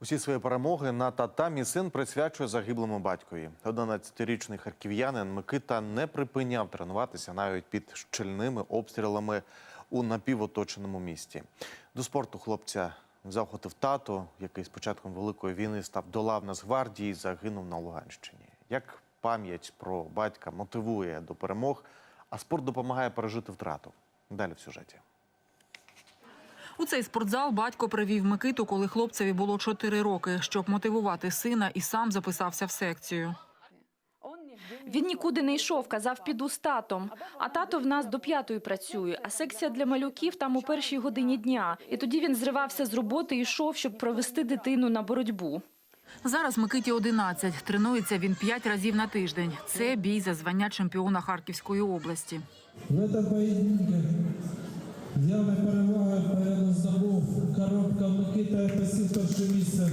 Усі свої перемоги на татамі син присвячує загиблому батькові. 11-річний харків'янин Микита не припиняв тренуватися навіть під щільними обстрілами у напівоточеному місті. До спорту хлопця заохотив тато, який з початком великої війни став до лав Нацгвардії загинув на Луганщині. Як пам'ять про батька мотивує до перемог, а спорт допомагає пережити втрату. Далі в сюжеті. У цей спортзал батько привів Микиту, коли хлопцеві було 4 роки, щоб мотивувати сина і сам записався в секцію. Він нікуди не йшов, казав, піду з татом. А тато в нас до п'ятої працює, а секція для малюків там у першій годині дня. І тоді він зривався з роботи і йшов, щоб провести дитину на боротьбу. Зараз Микиті 11. Тренується він 5 разів на тиждень. Це бій за звання чемпіона Харківської області. В явной перевагою перед здобув коробка Микита посів перше місце.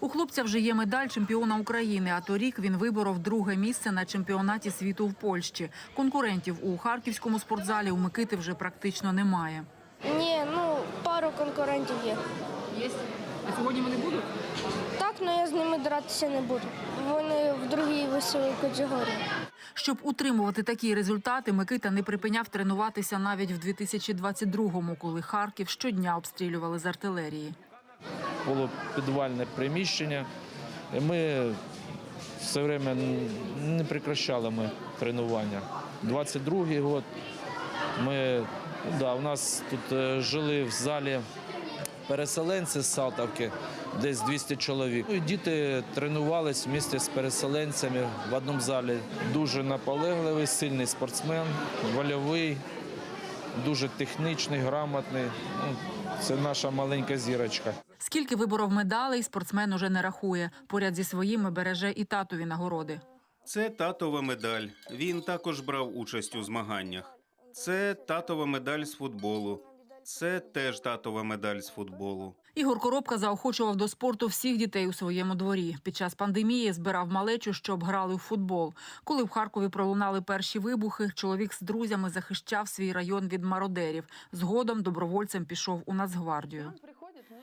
У хлопця вже є медаль чемпіона України, а торік він виборов друге місце на чемпіонаті світу в Польщі. Конкурентів у харківському спортзалі у Микити вже практично немає. Ні, ну пару конкурентів є. Є? А сьогодні вони будуть? Так, але я з ними дратися не буду. Вони в другій весовій категорії. Щоб утримувати такі результати, Микита не припиняв тренуватися навіть в 2022-му, коли Харків щодня обстрілювали з артилерії. було підвальне приміщення. Ми все время не прекращали ми тренування. 22-й год ми, да, у нас тут е, жили в залі переселенці з Салтавки, десь 200 чоловік. Ну, діти тренувались в місті з переселенцями в одному залі. Дуже наполегливий, сильний спортсмен, вольовий, дуже технічний, грамотний. Ну, це наша маленька зірочка. Скільки виборов медалей, спортсмен уже не рахує. Поряд зі своїми береже і татові нагороди. Це татова медаль. Він також брав участь у змаганнях. Це татова медаль з футболу. Це теж татова медаль з футболу. Ігор Коробка заохочував до спорту всіх дітей у своєму дворі. Під час пандемії збирав малечу, щоб грали в футбол. Коли в Харкові пролунали перші вибухи, чоловік з друзями захищав свій район від мародерів. Згодом добровольцем пішов у Нацгвардію.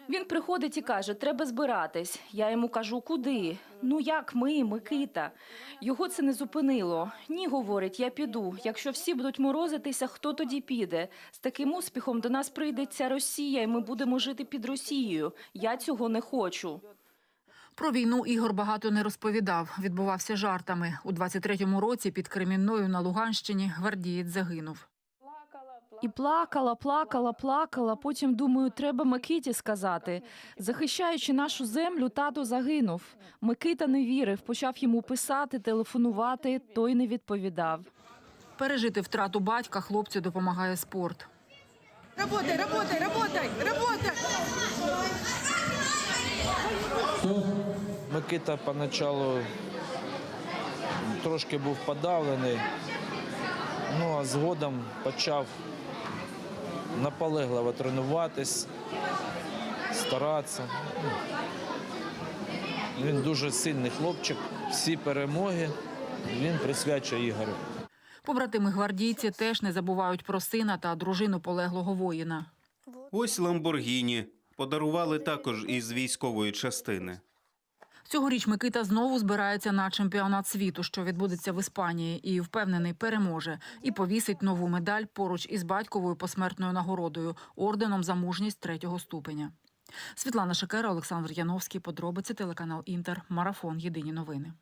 Він приходить і каже, треба збиратись. Я йому кажу, куди? Ну як ми, Микита? Його це не зупинило. Ні, говорить, я піду. Якщо всі будуть морозитися, хто тоді піде? З таким успіхом до нас прийде ця Росія, і ми будемо жити під Росією. Я цього не хочу. Про війну Ігор багато не розповідав. Відбувався жартами. У 23-му році під Кремінною на Луганщині гвардієць загинув. І плакала, плакала, плакала. Потім думаю, треба Микиті сказати. Захищаючи нашу землю, тато загинув. Микита не вірив, почав йому писати, телефонувати. Той не відповідав. Пережити втрату батька хлопцю допомагає спорт. Работай, работай, работай, работай! Микита поначалу трошки був подавлений, ну а згодом почав наполегливо тренуватись, старатися. Він дуже сильний хлопчик. Всі перемоги він присвячує Ігорю. Побратими гвардійці теж не забувають про сина та дружину полеглого воїна. Ось Ламборгіні. Подарували також із військової частини. Цьогоріч Микита знову збирається на чемпіонат світу, що відбудеться в Іспанії, і впевнений переможе і повісить нову медаль поруч із батьковою посмертною нагородою орденом за мужність третього ступеня. Світлана Шекера, Олександр Яновський. Подробиці телеканал Інтер. Марафон. Єдині новини.